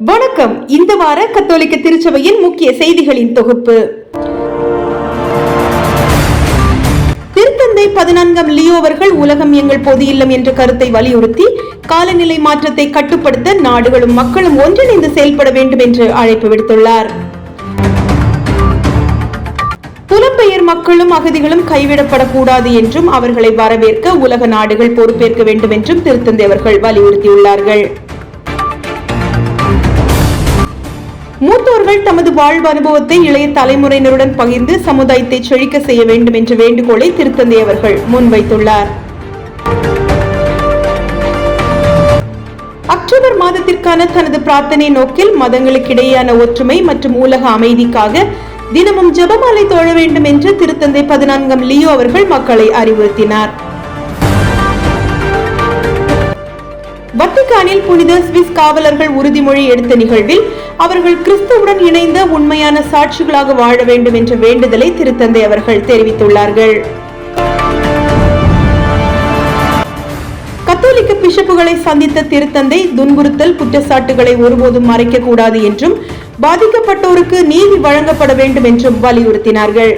வணக்கம். இந்த வார கத்தோலிக்க திருச்சபையின் முக்கிய செய்திகளின் தொகுப்பு. திருத்தந்தை பதினான்காம் லியோ அவர்கள் உலகம் எங்கள் பொது இல்லம் என்ற கருத்தை வலியுறுத்தி காலநிலை மாற்றத்தை கட்டுப்படுத்த நாடுகளும் மக்களும் ஒன்றிணைந்து செயல்பட வேண்டும் என்று அழைப்பு விடுத்துள்ளார். புலம்பெயர் மக்களும் அகதிகளும் கைவிடப்படக்கூடாது என்றும் அவர்களை வரவேற்க உலக நாடுகள் பொறுப்பேற்க வேண்டும் என்றும் திருத்தந்தை அவர்கள் வலியுறுத்தியுள்ளார்கள். மூத்தோர்கள் தமது வாழ்வு அனுபவத்தை இளைய தலைமுறையினருடன் பகிர்ந்து சமுதாயத்தை செழிக்க செய்ய வேண்டும் என்ற வேண்டுகோளை திருத்தந்தை அவர்கள் முன்வைத்துள்ளார். அக்டோபர் மாதத்திற்கான தனது பிரார்த்தனை நோக்கில் மதங்களுக்கிடையேயான ஒற்றுமை மற்றும் உலக அமைதிக்காக தினமும் ஜெபமாலை தோழ வேண்டும் என்று திருத்தந்தை பதினான்காம் லியோ அவர்கள் மக்களை அறிவுறுத்தினார். வத்திகானில் புனித சுவிஸ் காவலர்கள் உறுதிமொழி எடுத்த நிகழ்வில் அவர்கள் கிறிஸ்துவுடன் இணைந்த உண்மையான சாட்சிகளாக வாழ வேண்டும் என்ற வேண்டுதலை திருத்தந்தை அவர்கள் தெரிவித்துள்ளார்கள். கத்தோலிக்க பிஷப்புகளை சந்தித்த திருத்தந்தை துன்புறுத்தல் குற்றச்சாட்டுகளை ஒருபோதும் மறைக்க கூடாது என்றும் பாதிக்கப்பட்டோருக்கு நீதி வழங்கப்பட வேண்டும் என்றும் வலியுறுத்தினார்கள்.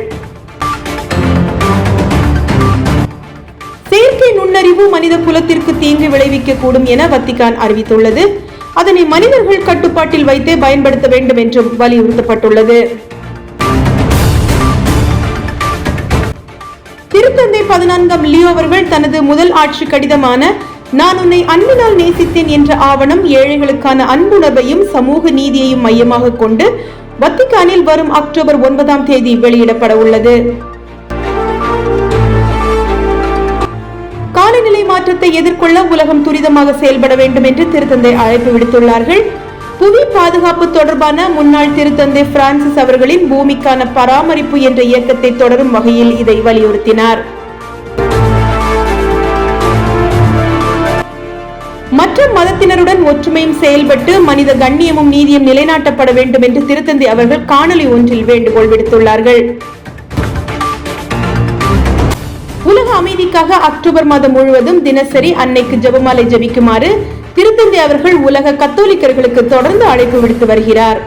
செயற்கை நுண்ணறிவு மனித குலத்திற்கு தீங்கு விளைவிக்க கூடும் என வத்திகான் அறிவித்துள்ளது. அதனை மனிதர்கள் கட்டுப்பாட்டில் வைத்தே பயன்படுத்த வேண்டும் என்றும் வலியுறுத்தப்பட்டுள்ளது. திருத்தந்தை பதினான்காம் லியோ அவர்கள் தனது முதல் ஆட்சி கடிதமான நான் உன்னை அன்பினால் நேசித்தேன் என்ற ஆவணம் ஏழைகளுக்கான அன்புணர்வையும் சமூக நீதியையும் மையமாக கொண்டு வத்திகானில் வரும் அக்டோபர் ஒன்பதாம் தேதி வெளியிடப்பட உள்ளது. காலநிலை மாற்றத்தை எதிர்கொள்ள உலகம் துரிதமாக செயல்பட வேண்டும் என்று திருத்தந்தை அழைப்பு விடுத்துள்ளார்கள். புவி பாதுகாப்பு தொடர்பான முன்னாள் திருத்தந்தை பிரான்சிஸ் அவர்களின் பூமிக்கான பராமரிப்பு என்ற இயக்கத்தை தொடரும் வகையில் இதை வலியுறுத்தினார். மற்ற மதத்தினருடன் ஒற்றுமையும் செயல்பட்டு மனித கண்ணியமும் நீதியும் நிலைநாட்டப்பட வேண்டும் என்று திருத்தந்தை அவர்கள் காணொலி ஒன்றில் வேண்டுகோள் விடுத்துள்ளார்கள். உலக அமைதிக்காக அக்டோபர் மாதம் முழுவதும் தினசரி அன்னைக்கு ஜபமாலை ஜபிக்குமாறு திருத்தந்தை அவர்கள் உலக கத்தோலிக்கர்களுக்கு தொடர்ந்து அழைப்பு விடுத்து வருகிறார்.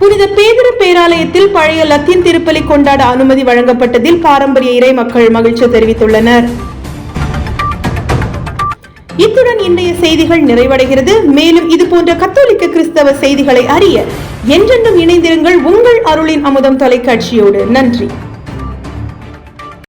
புனித பேதர பேராலயத்தில் பழைய லத்தீன் திருப்பலி கொண்டாட அனுமதி வழங்கப்பட்டதில் பாரம்பரிய இறை மக்கள் மகிழ்ச்சி தெரிவித்துள்ளனர். இத்துடன் இன்றைய செய்திகள் நிறைவடைகிறது. மேலும் இது போன்ற கத்தோலிக்க கிறிஸ்தவ செய்திகளை அறிய என்றென்றும் இணைந்திருங்கள் உங்கள் அருளின் அமுதம் தொலைக்காட்சியோடு. நன்றி.